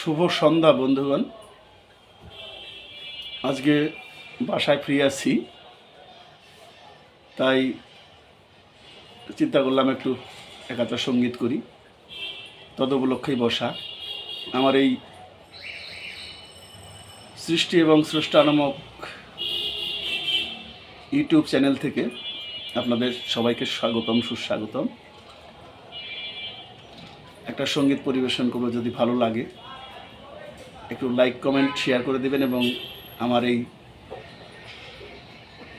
শুভ সন্ধ্যা, বন্ধুগণ। আজকে বাসায় ফ্রি আছি, তাই চিন্তা করলাম একটু একাত্র সংগীত করি। তদ উপলক্ষেই বসা। আমার এই সৃষ্টি এবং স্রষ্টা নামক ইউটিউব চ্যানেল থেকে আপনাদের সবাইকে স্বাগতম, সুস্বাগতম। একটা সংগীত পরিবেশন করব যদি ভালো লাগে একটু লাইক কমেন্ট শেয়ার করে দেবেন এবং আমার এই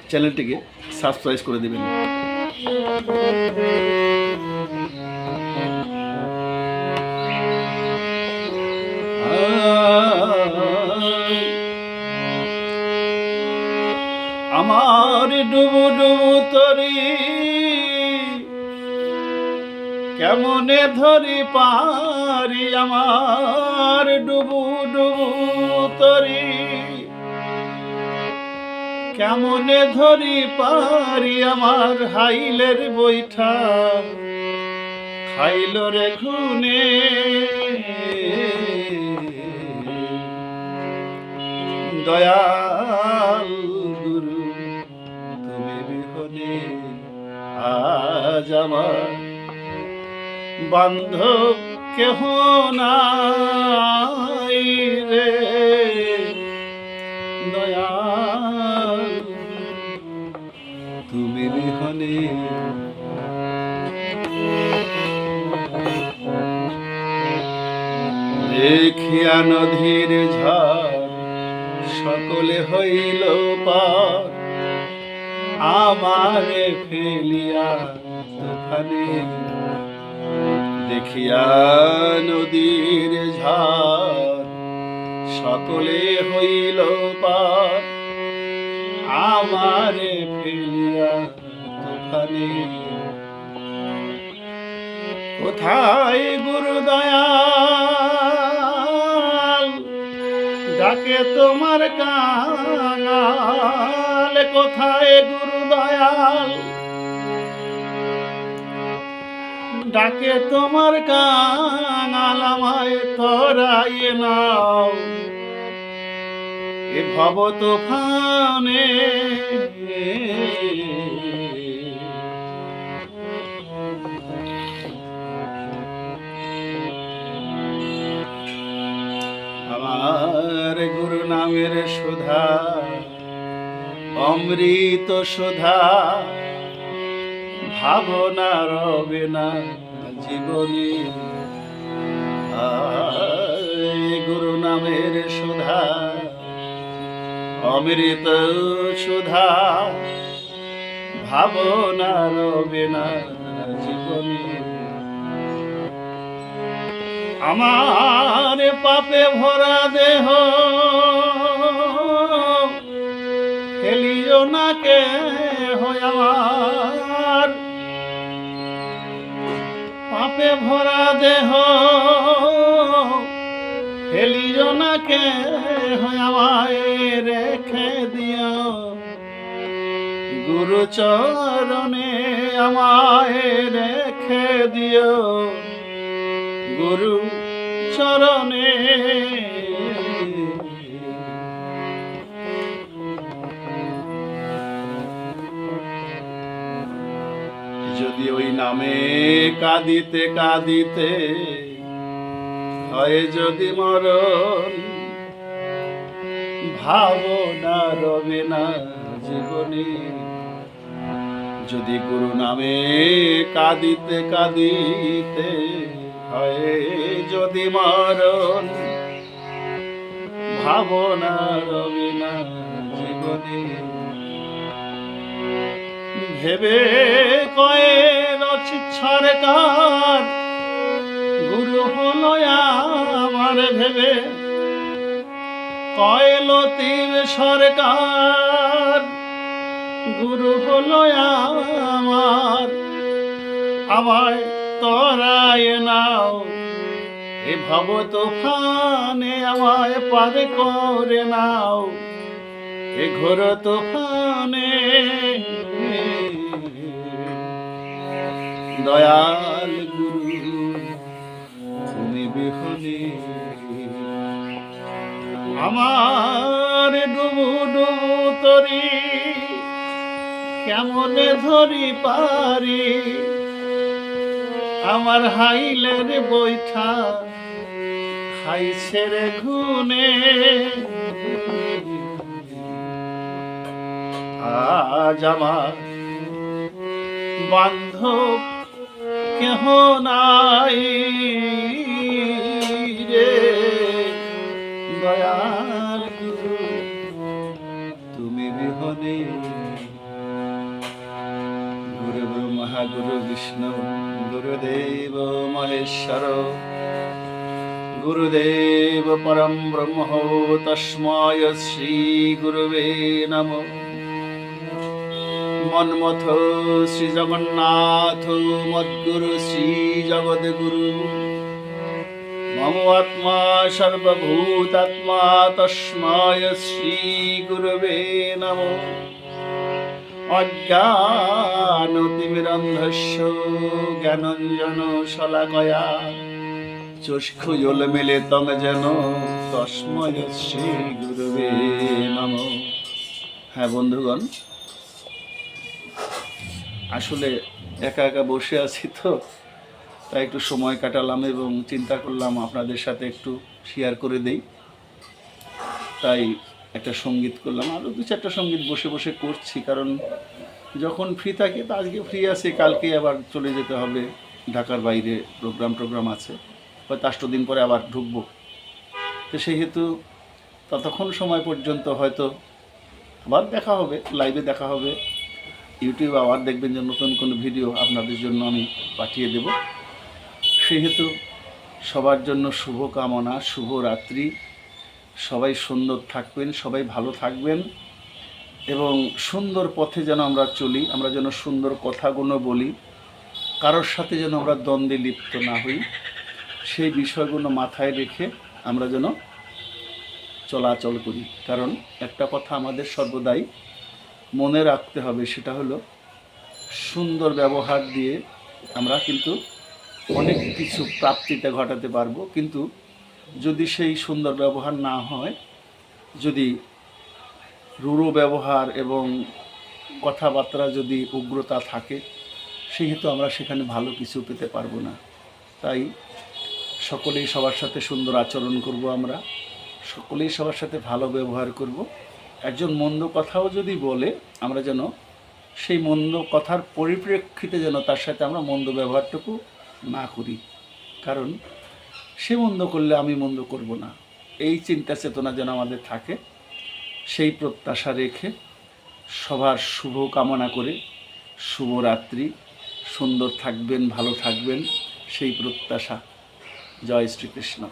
চ্যানেলটিকে সাবস্ক্রাইব করে দেবেন। আমার ডুবু ডুবু তরি কেমনে ধরি পারি আমার ডুবু ডুবু তরি। কেমনে ধরি পারি আমার হাইলের বৈঠা। খাইল রে ঘুনে দয়াল গুরু, তুমি বিহনে, আজ আমার বান্ধব কেহ নাই রে। দয়াল। তুমি বিহনে। দেখিয়া নদীর ঝড় সকলে হইল পার। আমারে ফেলিয়া তুফানে দেখিয়া নদীর ঝড় সকলে হইল পার। আমারে ফেলিয়া তুফানে কোথায় গুরুদয়াল? ডাকে তোমার কাঙাল, কোথায় গুরুদয়াল? ডাকে তোমার কাঙাল আমায় তরাই নাও। এ ভব তুফানে আমার গুরু নামের সুধা, অমৃত সুধা। ভাবনা রবে না জীবনে গুরু নামের সুধা, অমৃত সুধা। ভাবনা রবে না জীবনে। আমার পাপে ভরা দেহ, খেলিও না কে হয় আমার। পাপে ভরা দেহ। ফেলিও না কে হয় আমায় রেখে দিও। গুরু চরণে আমায় রেখে দিও। গুরু চরণে যদি ওই নামে কাঁদিতে কাঁদিতে হয় যদি মরণ, ভাবনা রবে না জীবনে। যদি গুরু নামে কাঁদিতে কাঁদিতে হয় যদি মরণ, ভাবনা রবে না জীবনে। ভেবে কয়ে সরকার গুরু হলো আমার ভেবে। কয়লতির সরকার। গুরু হলো আমার। আমায় তরায় নাও। এ ভব তুফানে আমায় পার করে নাও। এ ঘোর তুফানে দয়াল গুরু, তুমি বিহনে। আমার ডুবু ডুবু তরি, কেমনে ধরি পারি? আমার হাইলের বৈঠা খাইছে রে ঘুনে আজ আমার বান্ধব নাই রে। দয়াল গুরু তুমি বিহনে। গুরু ব্রহ্মা গুরু বিষ্ণু, গুরুদেব মহেশ্বর। গুরুদেব পরম ব্রহ্ম, তস্মায় শ্রী গুরুবে নমঃ। মন্মথ শ্রী জগন্নাথ মদ্গুরু শ্রী জগদ্গুরু মম আত্মা সর্বভূতাত্মা তস্মায় শ্রী গুরবে নম। অজ্ঞানতিমিরন্ধস্য জ্ঞানঞ্জন শলাকয়া। চক্ষুজল মেলে তম যেন তস্ময় শ্রী গুরবে নম। হ্যাঁ বন্ধুগণ আসলে একা একা বসে আছি তো, তাই একটু সময় কাটালাম এবং চিন্তা করলাম আপনাদের সাথে একটু শেয়ার করে দেই। তাই একটা সংগীত করলাম আরও দু চারটা সংগীত বসে বসে করছি, কারণ যখন ফ্রি থাকি, তো আজকে ফ্রি আছি, কালকে আবার চলে যেতে হবে, ঢাকার বাইরে প্রোগ্রাম টোগ্রাম আছে, হয়তো আষ্ট দিন পরে আবার ঢুকবো। তো সেহেতু ততক্ষণ সময় পর্যন্ত হয়তো আবার দেখা হবে লাইভে দেখা হবে ইউটিউবে আবার দেখবেন যে নতুন কোনো ভিডিও আপনাদের জন্য আমি পাঠিয়ে দেব। সেহেতু সবার জন্য শুভ কামনা শুভ রাত্রি সবাই সুন্দর থাকবেন, সবাই ভালো থাকবেন এবং সুন্দর পথে যেন আমরা চলি, আমরা যেন সুন্দর কথাগুলো বলি, কারোর সাথে যেন আমরা দ্বন্দ্বে লিপ্ত না হই, সেই বিষয়গুলো মাথায় রেখে আমরা যেন চলাচল করি। কারণ একটা কথা আমাদের সর্বদাই মনে রাখতে হবে সেটা হলো সুন্দর ব্যবহার দিয়ে আমরা কিন্তু অনেক কিছু প্রাপ্তিতে ঘটাতে পারব। কিন্তু যদি সেই সুন্দর ব্যবহার না হয়, যদি রূঢ় ব্যবহার এবং কথাবার্তা যদি উগ্রতা থাকে, সেহেতু আমরা সেখানে ভালো কিছু পেতে পারব না। তাই সকলেই সবার সাথে সুন্দর আচরণ করব আমরা, সকলেই সবার সাথে ভালো ব্যবহার করব। একজন মন্দ কথাও যদি বলে, আমরা যেন সেই মন্দ কথার পরিপ্রেক্ষিতে যেন তার সাথে আমরা মন্দ ব্যবহারটুকু না করি। কারণ সে মন্দ করলে আমি মন্দ করব না। এই চিন্তা চেতনা যেন আমাদের থাকে, সেই প্রত্যাশা রেখে সবার শুভ কামনা করে শুভরাত্রি, সুন্দর থাকবেন, ভালো থাকবেন, সেই প্রত্যাশা। জয় শ্রীকৃষ্ণ।